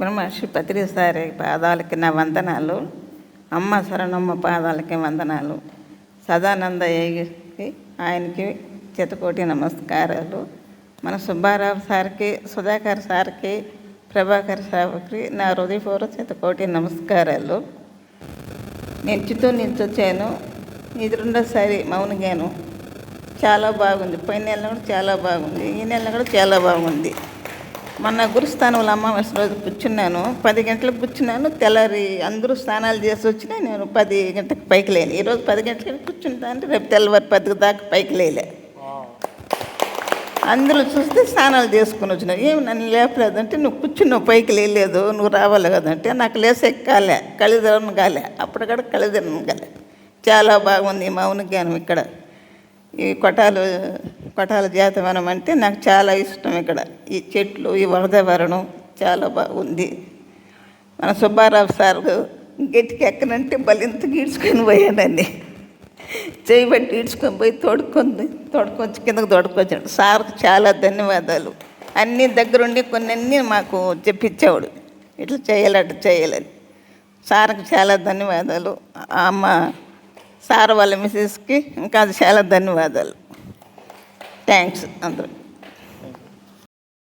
బ్రహ్మర్షి పత్రిసారి పాదాలకి నా వందనాలు. అమ్మ శరణమ్మ పాదాలకి వందనాలు. సదానంద ఏగికి ఆయనకి చేతకోటి నమస్కారాలు. మన సుబ్బారావు సార్కి సుధాకర్ సార్కి ప్రభాకర్ సార్కి నా హృదయపూర్వ చితకోటి నమస్కారాలు. నేను చిత్తూరు ఇది రెండోసారి మౌనగాను. చాలా బాగుంది. పోయిన నెల కూడా చాలా బాగుంది. ఈ నెల కూడా చాలా బాగుంది. మొన్న గురుస్థానంలో అమావాస్య రోజు కూర్చున్నాను. పది గంటలకు కూర్చున్నాను. తెల్లారి అందరూ స్నానాలు చేసి వచ్చినా నేను పది గంటలకు పైకి లేను. ఈరోజు పది గంటలకు కూర్చుంటా అంటే రేపు తెల్లవారు పది దాకా పైకి లేలే. అందరూ చూస్తే స్నానాలు చేసుకుని వచ్చిన. ఏమి నన్ను లేపలేదంటే నువ్వు కూర్చున్నావు పైకి లేలేదు. నువ్వు రావాలి కదంటే నాకు లేసే కాలే. కళిదరం కాలే. అప్పటికడ కళిదరం కాలే. చాలా బాగుంది మౌన జ్ఞానం ఇక్కడ. ఈ కొటాలు కొటాల జాతవనం అంటే నాకు చాలా ఇష్టం ఇక్కడ. ఈ చెట్లు ఈ వరదవరణం చాలా బాగుంది. మన సుబ్బారావు సార్ గట్టికి ఎక్కనంటే బలింత గీడ్చుకొని పోయానండి చేయబట్టి ఈడ్చుకొని పోయి తోడుకొని తోడుకొచ్చి కిందకు తోడుకొచ్చాడు. సార్కి చాలా ధన్యవాదాలు. అన్నీ దగ్గరుండి కొన్ని అన్ని మాకు చెప్పించేవాడు. ఇట్లా చేయాలి అట్లా చేయాలని సార్కి చాలా ధన్యవాదాలు. అమ్మ సార్ వాళ్ళ మిసెస్కి ఇంకా చాలా ధన్యవాదాలు. థ్యాంక్స్ అందరూ